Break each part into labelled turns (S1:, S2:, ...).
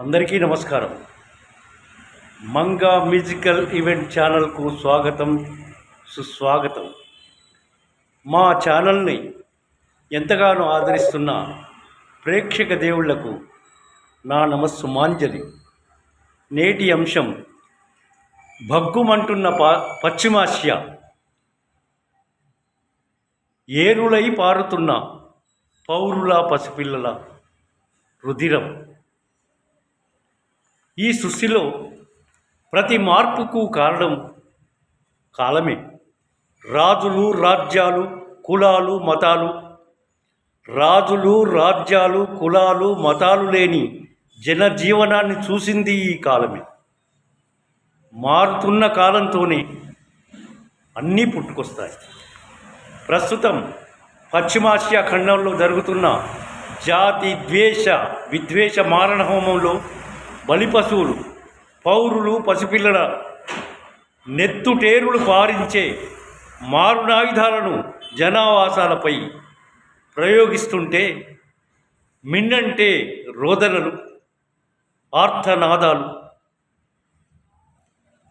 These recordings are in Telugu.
S1: అందరికీ నమస్కారం. మంగా మ్యూజికల్ ఈవెంట్ ఛానల్కు స్వాగతం సుస్వాగతం. మా ఛానల్ని ఎంతగానో ఆదరిస్తున్న ప్రేక్షక దేవుళ్ళకు నా నమస్సుమాంజలి. నేటి అంశం భగ్గుమంటున్న పా పశ్చిమాసియా. ఏరులై పారుతున్న పౌరుల పసిపిల్లల రుధిరం. ఈ సృష్టిలో ప్రతి మార్పుకు కారణం కాలమే. రాజులు రాజ్యాలు కులాలు మతాలు. రాజులు రాజ్యాలు కులాలు మతాలు లేని జనజీవనాన్ని చూసింది ఈ కాలమే. మారుతున్న కాలంతోనే అన్నీ పుట్టుకొస్తాయి. ప్రస్తుతం పశ్చిమాసియా ఖండంలో జరుగుతున్న జాతి ద్వేష విద్వేష మారణ హోమంలో బలి పశువులు పౌరులు పసిపిల్లల నెత్తుటేరులు పారించే మారునాయుధాలను జనావాసాలపై ప్రయోగిస్తుంటే మిన్నంటే రోదనలు ఆర్తనాదాలు.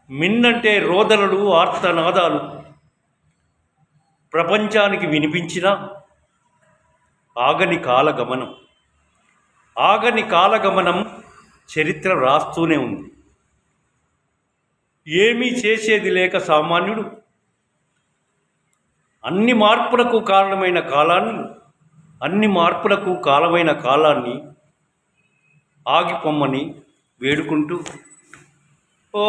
S1: మిన్నంటే రోదనలు ఆర్తనాదాలు ప్రపంచానికి వినిపించిన ఆగని కాలగమనం ఆగని కాలగమనం చరిత్ర రాస్తూనే ఉంది. ఏమీ చేసేది లేక సామాన్యుడు. అన్ని మార్పులకు కారణమైన కాలాన్ని అన్ని మార్పులకు కాలమైన కాలాన్ని ఆగిపొమ్మని వేడుకుంటూ ఓ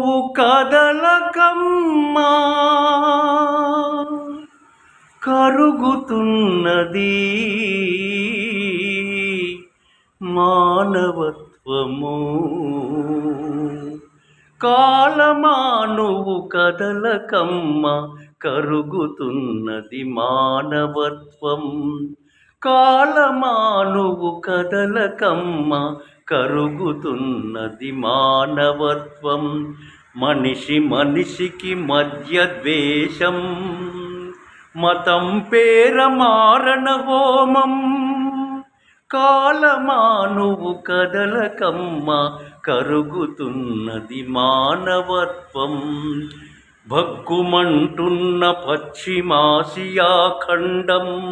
S1: నువ్వు కదలకమ్మా. కరుగుతున్నది మానవత్వము. కాలమా నువ్వు కదలకమ్మ. కరుగుతున్నది మానవత్వం. కాలమా నువ్వు కదలకమ్మ కరుగుతున్నది మానవత్వం. మనిషి మనిషికి మధ్య ద్వేషం మతం పేర మారణ హోమం. కాలమా నువ్వు కదలకమ్మ కరుగుతున్నది మానవత్వం. భగ్గుమంటున్న పశ్చిమాసియా ఖండం.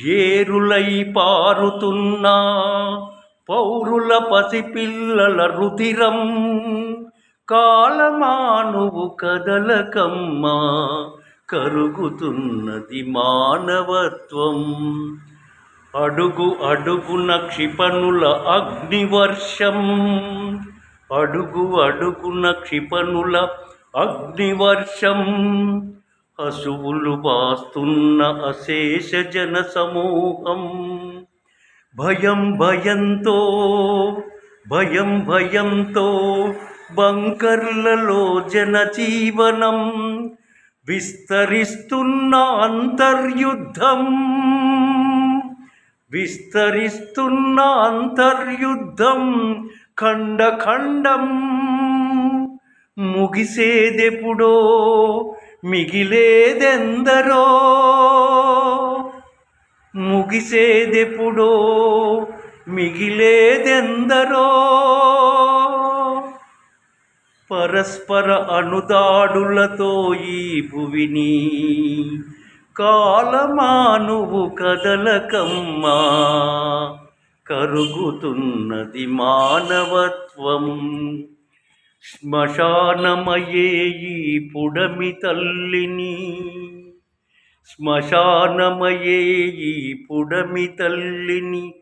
S1: ఏరులై పారుతున్నా పౌరుల పసిపిల్లల రుధిరం కాలమానువు కదలకమ్మా కరుగుతున్నది మానవత్వం. అడుగు అడుగున క్షిపణుల అగ్నివర్షం అడుగు అడుగున క్షిపణుల అగ్నివర్షం. హసువులు వాస్తున్న అశేష జన సమూహం. భయం భయంతో భయం భయంతో బంకర్లలో జనజీవనం విస్తరిస్తున్న అంతర్యుద్ధం. విస్తరిస్తున్న అంతర్యుద్ధం ఖండఖండం. ముగిసేదెప్పుడో మిగిలేదెందరో? ముగిసేదెప్పుడో? మిగిలేదెందరో? పరస్పర అనుదాడులతో ఈ భువిని కాలమానువు కదలకమ్మా కరుగుతున్నది మానవత్వం. శ్మశానమయే ఈ పుడమి తల్లిని. శ్మశానమయే ఈ పుడమి తల్లిని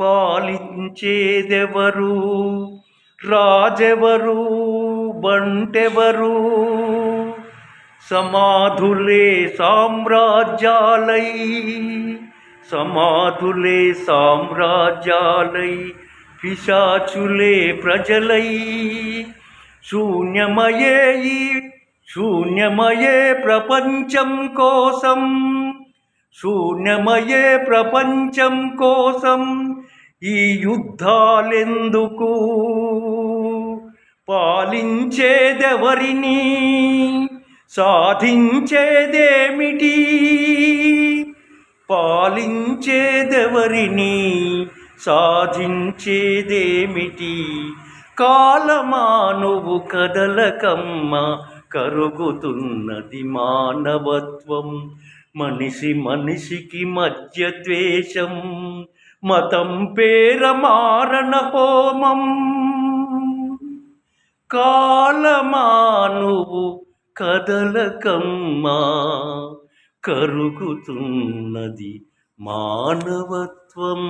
S1: పాలించేదెవరు? రాజెవరు? బంటెవరు? సమాధులే సామ్రాజ్యాలై సమాధులే సామ్రాజ్యాలై పిశాచులే ప్రజలై. శూన్యమయే ఈ శూన్యమయే ప్రపంచం కోసం. శూన్యమయే ప్రపంచం కోసం ఈ యుద్ధాలెందుకు? పాలించేదెవరిని? సాధించేదేమిటి? పాలించేదెవరిని? సాధించేదేమిటి? కాలమా నువ్వు కదలకమ్మ కరుగుతున్నది మానవత్వం. మనిషి మనిషికి మధ్య ద్వేషం మతం పేర మారణ హోమం. కాలమా నువ్వు కదలకమ్మా కరుగుతున్నది మానవత్వం.